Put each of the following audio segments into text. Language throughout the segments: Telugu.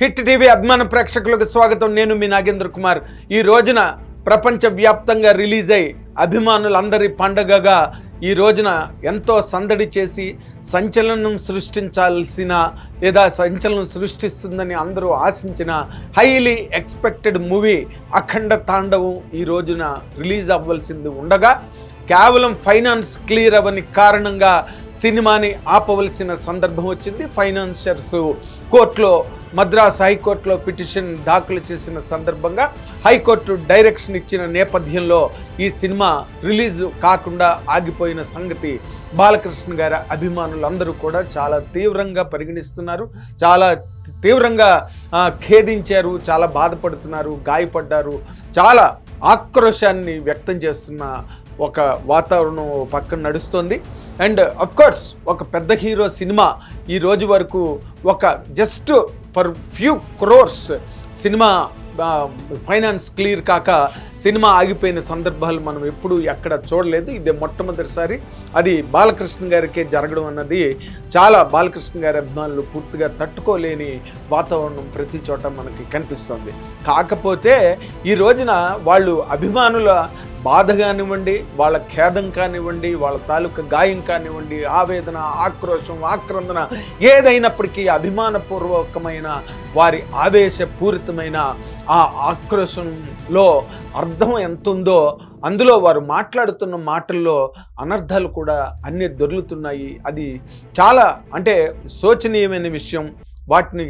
హిట్ టీవీ అభిమాన ప్రేక్షకులకు స్వాగతం. నేను మీ నాగేంద్ర కుమార్. ఈ రోజున ప్రపంచవ్యాప్తంగా రిలీజ్ అయి అభిమానులందరి పండగగా ఈ రోజున ఎంతో సందడి చేసి సంచలనం సృష్టించాల్సిన లేదా సంచలనం సృష్టిస్తుందని అందరూ ఆశించిన హైలీ ఎక్స్పెక్టెడ్ మూవీ అఖండ తాండవం ఈ రోజున రిలీజ్ అవ్వాల్సింది ఉండగా కేవలం ఫైనాన్స్ క్లియర్ అవ్వని కారణంగా సినిమాని ఆపవలసిన సందర్భం వచ్చింది. ఫైనాన్షియర్స్ కోర్టులో మద్రాస్ హైకోర్టులో పిటిషన్ దాఖలు చేసిన సందర్భంగా హైకోర్టు డైరెక్షన్ ఇచ్చిన నేపథ్యంలో ఈ సినిమా రిలీజ్ కాకుండా ఆగిపోయిన సంగతి బాలకృష్ణ గారి అభిమానులందరూ కూడా చాలా తీవ్రంగా పరిగణిస్తున్నారు. చాలా తీవ్రంగా ఖేదించారు చాలా బాధపడుతున్నారు గాయపడ్డారు. చాలా ఆక్రోశాన్ని వ్యక్తం చేస్తున్న ఒక వాతావరణం పక్కన నడుస్తుంది. అండ్ అఫ్కోర్స్ ఒక పెద్ద హీరో సినిమా ఈ రోజు వరకు ఒక just for few crores cinema finance clear కాక సినిమా ఆగిపోయిన సందర్భాలు మనం ఎప్పుడు ఎక్కడ చూడలేదు. ఇదే మొట్టమొదటిసారి అది బాలకృష్ణ గారికే జరగడం అన్నది చాలా బాలకృష్ణ గారి అభిమానులు పూర్తిగా తట్టుకోలేని వాతావరణం ప్రతి చోట మనకి కనిపిస్తుంది. కాకపోతే ఈ రోజున వాళ్ళు అభిమానుల బాధ కానివ్వండి వాళ్ళ ఖేదం కానివ్వండి వాళ్ళ తాలూకా గాయం కానివ్వండి ఆవేదన ఆక్రోశం ఆక్రందన ఏదైనప్పటికీ అభిమానపూర్వకమైన వారి ఆవేశపూరితమైన ఆ ఆక్రోశంలో అర్థం ఎంత ఉందో అందులో వారు మాట్లాడుతున్న మాటల్లో అనర్థాలు కూడా అన్నీ దొర్లుతున్నాయి. అది చాలా అంటే శోచనీయమైన విషయం. వాటిని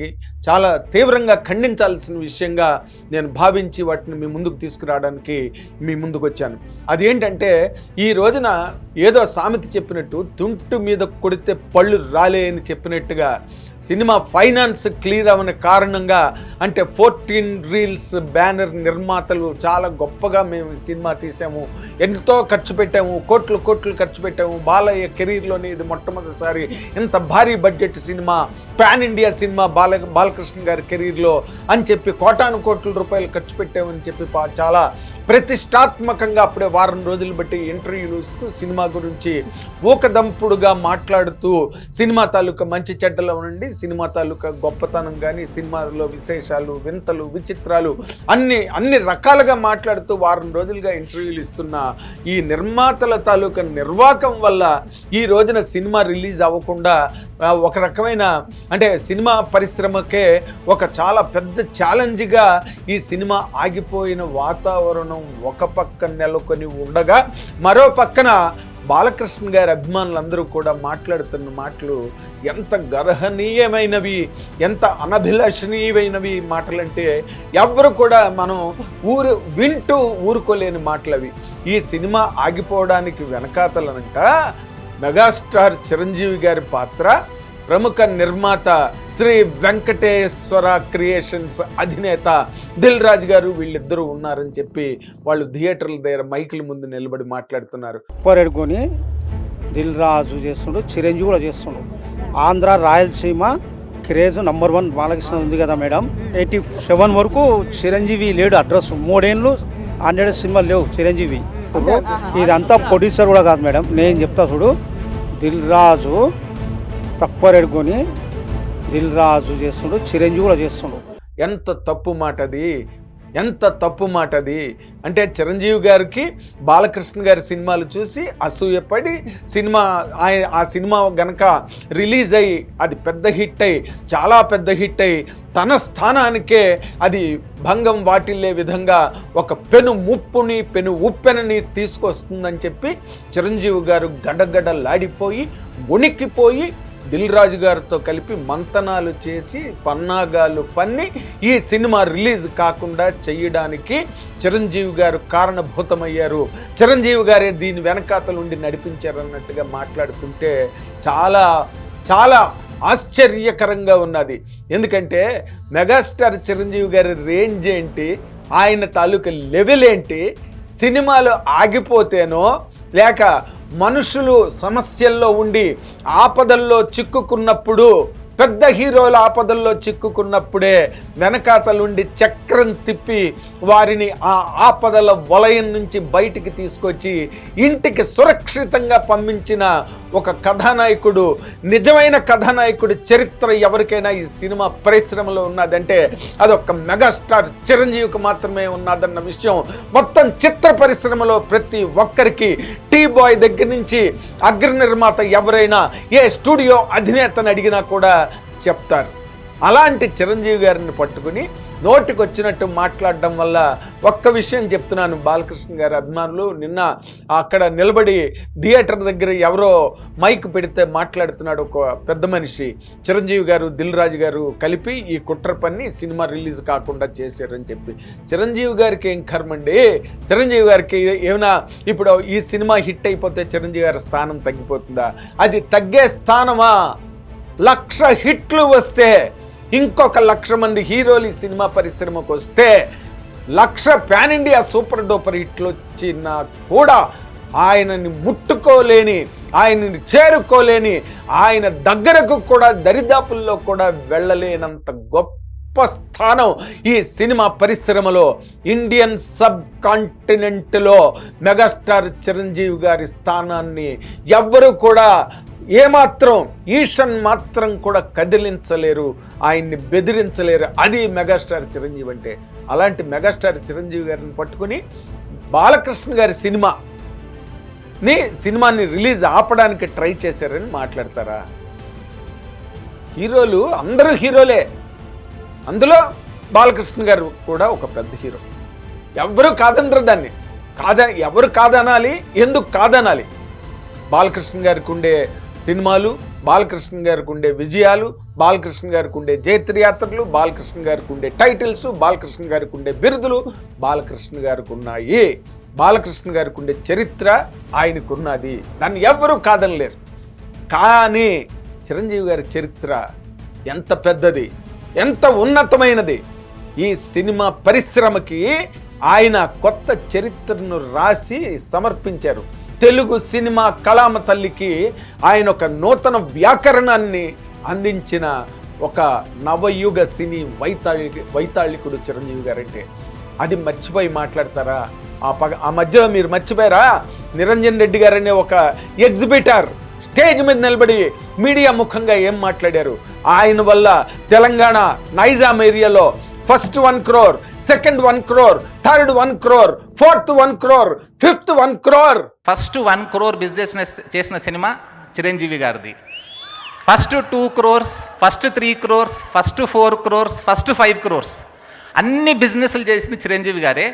చాలా తీవ్రంగా ఖండించాల్సిన విషయంగా నేను భావించి వాటిని మీ ముందుకు తీసుకురావడానికి మీ ముందుకు వచ్చాను. అదేంటంటే ఈ రోజున ఏదో సామెత చెప్పినట్టు తుంటు మీద కొడితే పళ్ళు రాలే అని చెప్పినట్టుగా సినిమా ఫైనాన్స్ క్లియర్ అవని కారణంగా అంటే ఫోర్టీన్ రీల్స్ బ్యానర్ నిర్మాతలు చాలా గొప్పగా మేము సినిమా తీసాము. ఎంతో ఖర్చు పెట్టాము. కోట్లు కోట్లు ఖర్చు పెట్టాము. బాలయ్య కెరీర్లోనే ఇది మొట్టమొదటిసారి ఇంత భారీ budget cinema pan India cinema Bala Balakrishna గారి కెరీర్లో అని చెప్పి కోటాను కోట్ల రూపాయలు ఖర్చు పెట్టామని చెప్పి చాలా ప్రతిష్టాత్మకంగా అప్పుడే వారం రోజులు బట్టి ఇంటర్వ్యూలు ఇస్తూ సినిమా గురించి ఊకదంపుడుగా మాట్లాడుతూ సినిమా తాలూకా మంచి చెడ్డలో ఉండి సినిమా తాలూకా గొప్పతనం కానీ సినిమాలో విశేషాలు వింతలు విచిత్రాలు అన్ని అన్ని రకాలుగా మాట్లాడుతూ వారం రోజులుగా ఇంటర్వ్యూలు ఇస్తున్న ఈ నిర్మాతల తాలూకా నిర్వాకం వల్ల ఈ రోజున సినిమా రిలీజ్ అవ్వకుండా ఒక రకమైన అంటే సినిమా పరిశ్రమకే ఒక చాలా పెద్ద ఛాలెంజ్గా ఈ సినిమా ఆగిపోయిన వాతావరణం ఒక పక్క నెలకొని ఉండగా మరో పక్కన బాలకృష్ణ గారి అభిమానులందరూ కూడా మాట్లాడుతున్న మాటలు ఎంత గర్హనీయమైనవి ఎంత అనభిలషణీయమైనవి మాటలంటే ఎవరు కూడా మనం ఊరు వింటూ ఊరుకోలేని మాటలు అవి ఈ సినిమా ఆగిపోవడానికి వెనకాతలనంట మెగాస్టార్ చిరంజీవి గారి పాత్ర ప్రముఖ నిర్మాత శ్రీ వెంకటేశ్వర క్రియేషన్స్ అధినేత దిల్ రాజు గారు వీళ్ళిద్దరూ ఉన్నారని చెప్పి వాళ్ళు థియేటర్ల దగ్గర మైకుల ముందు నిలబడి మాట్లాడుతున్నారు. కోరెడుకొని దిల్ రాజు చేస్తుండు చిరంజీవి కూడా చేస్తుండు. Andhra Rayalaseema craze number one Balakrishna ఉంది కదా మేడం. ఎయిటీ సెవెన్ వరకు చిరంజీవి లేడు అడ్రస్. మూడేళ్ళు హండ్రెడ్ సినిమాలు లేవు చిరంజీవి. ఇదంతా ప్రొడ్యూసర్ కూడా కాదు మేడం. నేను చెప్తా చూడు. దిల్ రాజు తక్కువ రేడుకొని దిల్ రాజు చేస్తుండు చిరంజీవి కూడా చేస్తుండు. ఎంత తప్పు మాట అది ఎంత తప్పు మాట అది? అంటే చిరంజీవి గారికి బాలకృష్ణ గారి సినిమాలు చూసి అసూయపడి సినిమా ఆయన ఆ సినిమా గనక రిలీజ్ అయ్యి అది పెద్ద హిట్ అయ్యి చాలా పెద్ద హిట్ అయ్యి తన స్థానానికే అది భంగం వాటిల్లే విధంగా ఒక పెను ముప్పుని పెను ఉప్పెనని తీసుకొస్తుందని చెప్పి చిరంజీవి గారు గడగడలాడిపోయి ఉనికిపోయి దిల్ రాజు గారితో కలిపి మంతనాలు చేసి పన్నాగాలు పన్ని ఈ సినిమా రిలీజ్ కాకుండా చేయడానికి చిరంజీవి గారు కారణభూతమయ్యారు. చిరంజీవి గారే దీని వెనకాతలుండి నడిపించారన్నట్టుగా మాట్లాడుతుంటే చాలా చాలా ఆశ్చర్యకరంగా ఉన్నది. ఎందుకంటే మెగాస్టార్ చిరంజీవి గారి రేంజ్ ఏంటి ఆయన తాలూకా లెవెల్ ఏంటి సినిమాలు ఆగిపోతేనో లేక మనుషులు సమస్యల్లో ఉండి ఆపదల్లో చిక్కుకున్నప్పుడు పెద్ద హీరోల ఆపదల్లో చిక్కుకున్నప్పుడే వెనకాతలుండి చక్రం తిప్పి వారిని ఆ ఆపదల వలయం నుంచి బయటికి తీసుకొచ్చి ఇంటికి సురక్షితంగా పంపించిన ఒక కథానాయకుడు నిజమైన కథానాయకుడి చరిత్ర ఎవరికైనా ఈ సినిమా పరిశ్రమలో ఉన్నదంటే అదొక మెగాస్టార్ చిరంజీవికి మాత్రమే ఉన్నదన్న విషయం. మొత్తం చిత్ర పరిశ్రమలో ప్రతి ఒక్కరికి టీ బాయ్ దగ్గర నుంచి అగ్ర నిర్మాత ఎవరైనా ఏ స్టూడియో అధినేతను అడిగినా కూడా చెప్తారు. అలాంటి చిరంజీవి గారిని పట్టుకుని నోటికి వచ్చినట్టు మాట్లాడడం వల్ల ఒక్క విషయం చెప్తున్నాను. బాలకృష్ణ గారి అభిమానులు నిన్న అక్కడ నిలబడి థియేటర్ దగ్గర ఎవరో మైక్ పెడితే మాట్లాడుతున్నాడు ఒక పెద్ద మనిషి. చిరంజీవి గారు దిల్ రాజు గారు కలిపి ఈ కుట్ర పని సినిమా రిలీజ్ కాకుండా చేశారని చెప్పి. చిరంజీవి గారికి ఏం కర్మండి చిరంజీవి గారికి ఏమైనా ఇప్పుడు ఈ సినిమా హిట్ అయిపోతే చిరంజీవి గారి స్థానం తగ్గిపోతుందా? అది తగ్గే స్థానమా? లక్ష హిట్లు వస్తే ఇంకొక లక్ష మంది హీరోలు ఈ సినిమా పరిశ్రమకు వస్తే lakh pan India super duper హిట్లు వచ్చినా కూడా ఆయనని ముట్టుకోలేని ఆయనని చేరుకోలేని ఆయన దగ్గరకు కూడా దరిదాపుల్లో కూడా వెళ్ళలేనంత గొప్ప స్థానం ఈ సినిమా పరిశ్రమలో. ఇండియన్ సబ్ కాంటినెంట్లో మెగాస్టార్ చిరంజీవి గారి స్థానాన్ని ఎవ్వరూ కూడా ఏమాత్రం ఈషన్ మాత్రం కూడా కదిలించలేరు ఆయన్ని బెదిరించలేరు. అది మెగాస్టార్ చిరంజీవి అంటే. అలాంటి మెగాస్టార్ చిరంజీవి గారిని పట్టుకుని బాలకృష్ణ గారి సినిమా ని సినిమాని రిలీజ్ ఆపడానికి ట్రై చేశారని మాట్లాడతారా? హీరోలు అందరూ హీరోలే. అందులో బాలకృష్ణ గారు కూడా ఒక పెద్ద హీరో. ఎవరు కాదనరు దాన్ని. కాద ఎవరు కాదనాలి ఎందుకు కాదనాలి? బాలకృష్ణ గారికి ఉండే సినిమాలు బాలకృష్ణ గారికి ఉండే విజయాలు బాలకృష్ణ గారికి ఉండే జైత్రయాత్రలు బాలకృష్ణ గారికి ఉండే టైటిల్స్ బాలకృష్ణ గారికి ఉండే బిరుదులు బాలకృష్ణ గారికి ఉన్నాయి. బాలకృష్ణ గారికి ఉండే చరిత్ర ఆయనకున్నది. దాన్ని ఎవ్వరూ కాదనలేరు. కానీ చిరంజీవి గారి చరిత్ర ఎంత పెద్దది ఎంత ఉన్నతమైనది. ఈ సినిమా పరిశ్రమకి ఆయన కొత్త చరిత్రను రాసి సమర్పించారు. తెలుగు సినిమా కళామ తల్లికి ఆయన ఒక నూతన వ్యాకరణాన్ని అందించిన ఒక నవయుగ సినీ వైతాళి వైతాళికుడు చిరంజీవి గారంటే. అది మర్చిపోయి మాట్లాడతారా? ఆ పగ ఆ మధ్యలో మీరు మర్చిపోయారా? నిరంజన్ రెడ్డి గారనే ఒక ఎగ్జిబిటర్ స్టేజ్ మీద నిలబడి మీడియా ముఖంగా ఏం మాట్లాడారు? ఆయన వల్ల తెలంగాణ నైజాం ఏరియాలో first one crore second one crore third one crore fourth one crore fifth one crore. First one crore business చేసిన సినిమా చిరంజీవి గారిది. First two crores first three crores first four crores first five crores. అన్ని బిజినెస్లు చేసింది చిరంజీవి గారే.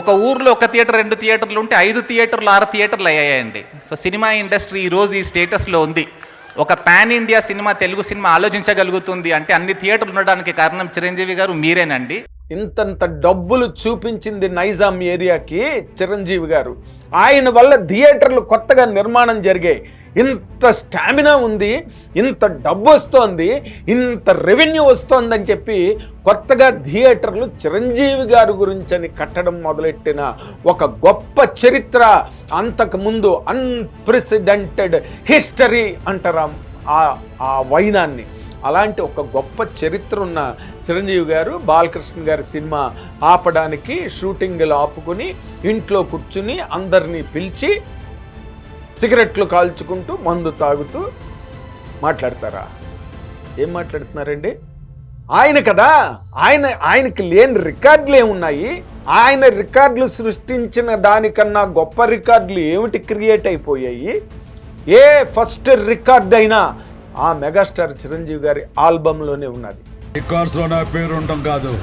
ఒక ఊర్లో ఒక థియేటర్ రెండు థియేటర్లు ఉంటే ఐదు థియేటర్లు ఆరు థియేటర్లు అయ్యాయండి. సో సినిమా ఇండస్ట్రీ ఈరోజు ఈ స్టేటస్లో ఉంది. ఒక pan India cinema Telugu cinema ఆలోచించగలుగుతుంది అంటే అన్ని థియేటర్లు ఉండడానికి కారణం చిరంజీవి గారు మీరేనండి. ఇంతంత డబ్బులు చూపించింది నైజాం ఏరియాకి చిరంజీవి గారు. ఆయన వల్ల థియేటర్లు కొత్తగా నిర్మాణం జరిగాయి. ఇంత స్టామినా ఉంది ఇంత డబ్బు వస్తోంది ఇంత రెవెన్యూ వస్తోందని చెప్పి కొత్తగా థియేటర్లు చిరంజీవి గారి గురించి అని కట్టడం మొదలెట్టిన ఒక గొప్ప చరిత్ర అంతకుముందు అన్ప్రెసిడెంటెడ్ హిస్టరీ అంటారా ఆ- ఆ వైనాన్ని. అలాంటి ఒక గొప్ప చరిత్ర ఉన్న చిరంజీవి గారు బాలకృష్ణ గారి సినిమా ఆపడానికి షూటింగ్లు ఆపుకుని ఇంట్లో కూర్చుని అందరినీ పిలిచి సిగరెట్లు కాల్చుకుంటూ మందు తాగుతూ మాట్లాడతారా? ఏం మాట్లాడుతున్నారండి? ఆయన కదా! ఆయన ఆయనకి లేని రికార్డులు ఏమున్నాయి ఆయన రికార్డులు సృష్టించిన దానికన్నా గొప్ప రికార్డులు ఏమిటి క్రియేట్ అయిపోయాయి? ఏ ఫస్ట్ రికార్డ్ అయినా ఆ మెగాస్టార్ చిరంజీవి గారి ఆల్బంలోనే ఉన్నది. రికార్డ్స్లో నా పేరు ఉండటం కాదు.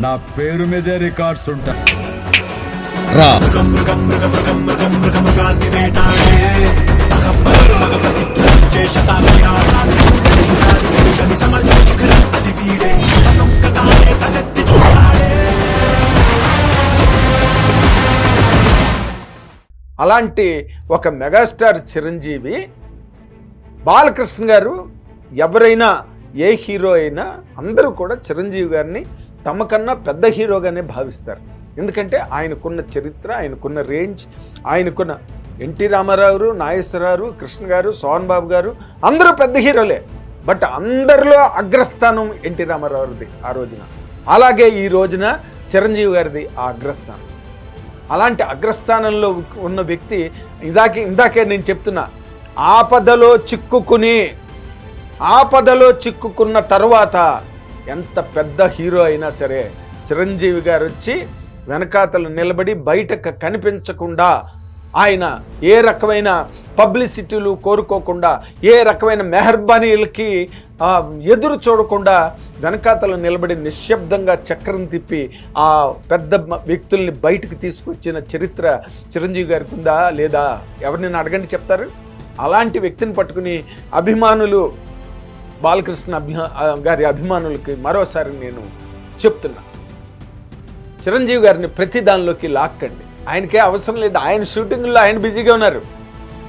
నా పేరు మీదే రికార్డ్స్ ఉంటాయి. రా. అలాంటి ఒక మెగాస్టార్ చిరంజీవి బాలకృష్ణ గారు ఎవరైనా ఏ హీరో అయినా అందరూ కూడా చిరంజీవి గారిని తమకన్నా పెద్ద హీరోగానే భావిస్తారు. ఎందుకంటే ఆయనకున్న చరిత్ర ఆయనకున్న రేంజ్ ఆయనకున్న ఎన్టీ రామారావు నాగేశ్వరరావు కృష్ణ గారు సోహన్ బాబు గారు అందరూ పెద్ద హీరోలే. బట్ అందరిలో అగ్రస్థానం ఎన్టీ రామారావుది ఆ రోజున. అలాగే ఈ రోజున చిరంజీవి గారిది ఆ అగ్రస్థానం. అలాంటి అగ్రస్థానంలో ఉన్న వ్యక్తి ఇందాకే ఇందాకే నేను చెప్తున్నా ఆపదలో చిక్కుకుని ఆపదలో చిక్కుకున్న తర్వాత ఎంత పెద్ద హీరో అయినా సరే చిరంజీవి గారు వచ్చి వెనకాతలు నిలబడి బయటకు కనిపించకుండా ఆయన ఏ రకమైన పబ్లిసిటీలు కోరుకోకుండా ఏ రకమైన మెహర్బానీలకి ఎదురు చూడకుండా వెనకాతలు నిలబడి నిశ్శబ్దంగా చక్రం తిప్పి ఆ పెద్ద వ్యక్తుల్ని బయటకు తీసుకొచ్చిన చరిత్ర చిరంజీవి గారికి ఉందా లేదా? ఎవరిని అడగండి చెప్తారు? అలాంటి వ్యక్తిని పట్టుకుని అభిమానులు బాలకృష్ణ అభిమా గారి అభిమానులకి మరోసారి నేను చెప్తున్నా. చిరంజీవి గారిని ప్రతి దానిలోకి లాక్కండి. ఆయనకే అవసరం లేదు. ఆయన షూటింగ్లో ఆయన బిజీగా ఉన్నారు.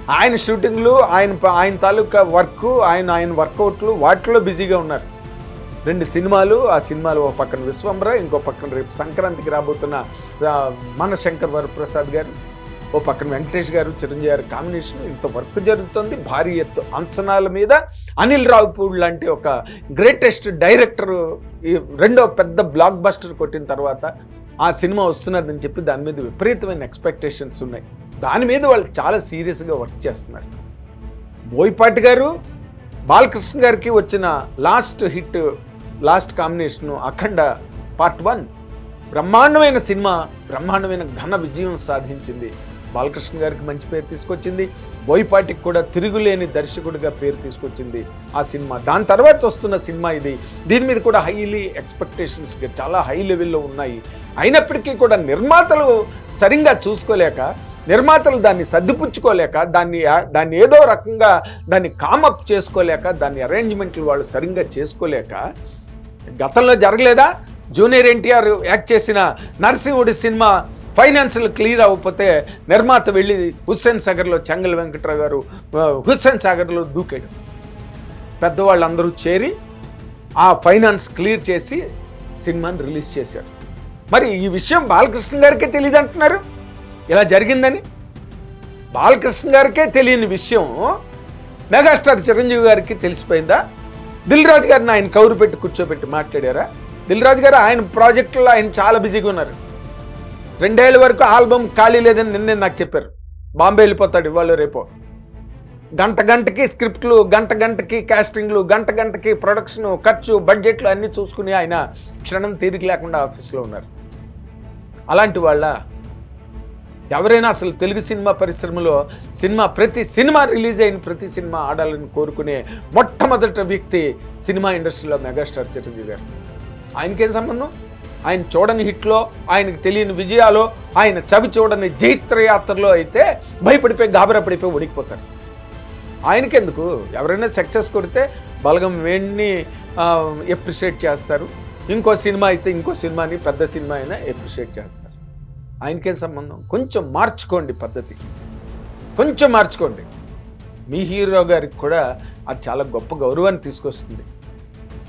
ఆయన షూటింగ్లు ఆయన ఆయన తాలూకా వర్క్ ఆయన ఆయన వర్కౌట్లు వాటిలో బిజీగా ఉన్నారు. రెండు సినిమాలు ఆ సినిమాలు ఒక పక్కన విశ్వంబర ఇంకో పక్కన రేపు సంక్రాంతికి రాబోతున్న మన శంకర్ వరప్రసాద్ గారు. ఓ పక్కన వెంకటేష్ గారు చిరంజీవి గారు కాంబినేషన్ ఇంత వర్క్ జరుగుతుంది భారీ ఎత్తు అంచనాల మీద. అనిల్ రావుపూడ్ లాంటి ఒక గ్రేటెస్ట్ డైరెక్టర్ ఈ రెండో పెద్ద బ్లాక్ బస్టర్ కొట్టిన తర్వాత ఆ సినిమా వస్తున్నదని చెప్పి దాని మీద విపరీతమైన ఎక్స్పెక్టేషన్స్ ఉన్నాయి. దాని మీద వాళ్ళు చాలా సీరియస్గా వర్క్ చేస్తున్నారు. బోయిపాటి గారు బాలకృష్ణ గారికి వచ్చిన last hit last combination Akhanda part one బ్రహ్మాండమైన సినిమా బ్రహ్మాండమైన ఘన విజయం సాధించింది. బాలకృష్ణ గారికి మంచి పేరు తీసుకొచ్చింది. బోయపాటికి కూడా తిరుగులేని దర్శకుడిగా పేరు తీసుకొచ్చింది ఆ సినిమా. దాని తర్వాత వస్తున్న సినిమా ఇది. దీని మీద కూడా హైలీ ఎక్స్పెక్టేషన్స్ చాలా హై లెవెల్లో ఉన్నాయి. అయినప్పటికీ కూడా నిర్మాతలు సరిగ్గా చూసుకోలేక నిర్మాతలు దాన్ని సర్దిపుచ్చుకోలేక దాన్ని దాన్ని ఏదో రకంగా దాన్ని కామప్ చేసుకోలేక దాన్ని అరేంజ్మెంట్లు వాళ్ళు సరిగ్గా చేసుకోలేక గతంలో జరగలేదా? జూనియర్ ఎన్టీఆర్ యాక్ట్ చేసిన నరసింహుడి సినిమా ఫైనాన్షియల్ క్లియర్ అవ్వకపోతే నిర్మాత వెళ్ళి హుస్సేన్ సాగర్లో చెంగల్ వెంకట్రావు గారు హుస్సేన్ సాగర్లో దూకాడు పెద్దవాళ్ళందరూ చేరి ఆ ఫైనాన్స్ క్లియర్ చేసి సినిమాని రిలీజ్ చేశారు. మరి ఈ విషయం బాలకృష్ణ గారికే తెలియదు అంటున్నారు? ఇలా జరిగిందని? బాలకృష్ణ గారికే తెలియని విషయం మెగాస్టార్ చిరంజీవి గారికి తెలిసిపోయిందా? దిల్ రాజు గారిని ఆయన కౌరు పెట్టి కూర్చోబెట్టి మాట్లాడారా? దిల్ రాజు గారు ఆయన ప్రాజెక్టులో ఆయన చాలా బిజీగా ఉన్నారు. రెండేళ్ళ వరకు ఆల్బమ్ ఖాళీ లేదని నిన్నే నాకు చెప్పారు. బాంబే వెళ్ళిపోతాడు ఇవాళ రేపో. గంట గంటకి స్క్రిప్ట్లు గంట గంటకి క్యాస్టింగ్లు గంట గంటకి ప్రొడక్షన్ ఖర్చు బడ్జెట్లు అన్నీ చూసుకుని ఆయన క్షణం తీరిక లేకుండా ఆఫీస్లో ఉన్నారు. అలాంటి వాళ్ళ ఎవరైనా అసలు తెలుగు సినిమా పరిశ్రమలో సినిమా ప్రతి సినిమా రిలీజ్ అయిన ప్రతి సినిమా ఆడాలని కోరుకునే మొట్టమొదటి వ్యక్తి సినిమా ఇండస్ట్రీలో మెగాస్టార్ చిరంజీవి గారు. ఆయనకేం సంబంధం? ఆయన చూడని హిట్లో ఆయనకు తెలియని విజయాలు ఆయన చవి చూడని జైత్రయాత్రలో అయితే భయపడిపోయి గాబరా పడిపోయి ఉడికిపోతారు ఆయనకెందుకు? ఎవరైనా సక్సెస్ కొడితే బలగం వేణిని ఎప్రిషియేట్ చేస్తారు. ఇంకో సినిమా అయితే ఇంకో సినిమాని పెద్ద సినిమా అయినా ఎప్రిషియేట్ చేస్తారు. ఆయనకేం సంబంధం? కొంచెం మార్చుకోండి పద్ధతి. కొంచెం మార్చుకోండి. మీ హీరో గారికి కూడా అది చాలా గొప్ప గౌరవాన్ని తీసుకొస్తుంది.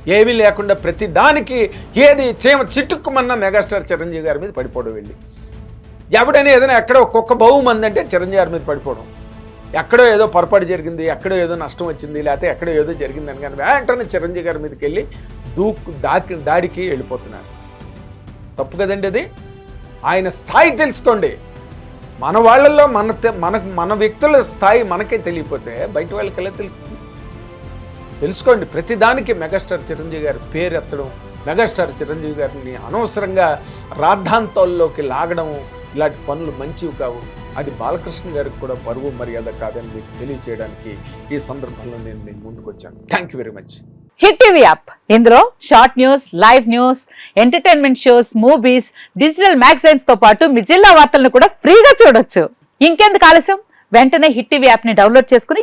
ఏమీ లేకుండా ప్రతి దానికి ఏది చేమ చిట్టుక్కుమన్న మెగాస్టార్ చిరంజీవి గారి మీద పడిపోవడం వెళ్ళి. ఎవడైనా ఏదైనా ఎక్కడో ఒక్కొక్క బహుమందంటే చిరంజీవి గారి మీద పడిపోవడం. ఎక్కడో ఏదో పొరపాటు జరిగింది ఎక్కడో ఏదో నష్టం వచ్చింది లేకపోతే ఎక్కడో ఏదో జరిగిందని కానీ వెంటనే చిరంజీవి గారి మీదకి వెళ్ళి దూకు దాకి దాడికి వెళ్ళిపోతున్నారు. తప్పు కదండి అది? ఆయన స్థాయి తెలుసుకోండి. మన వాళ్ళల్లో మన తె- మన మన వ్యక్తుల స్థాయి మనకే తెలియకపోతే బయట వాళ్ళకి ఎలా తెలుస్తుంది? తెలుసుకోండి ప్రతిదానికి మెగాస్టార్ చిరంజీవి గారి పేరు ఎత్తడం మెగాస్టార్ చిరంజీవి గారిని అనవసరంగా రాద్ధాంతాల్లోకి లాగడం ఇలాంటి పనులు మంచివి కావు. అది బాలకృష్ణ గారికి కూడా పరువు మర్యాద కాదని మీకు తెలియజేయడానికి ఈ సందర్భంలో నేను మీ ముందుకు వచ్చాను. Thank you very much hit TV app. ఇందులో short news live news entertainment shows movies digital మ్యాగజైన్స్తో పాటు మీ జిల్లా వార్తలను కూడా ఫ్రీగా చూడొచ్చు. ఇంకెందుకు ఆలస్యం? వెంటనే హిట్ టీవీ యాప్ని డౌన్లోడ్ చేసుకుని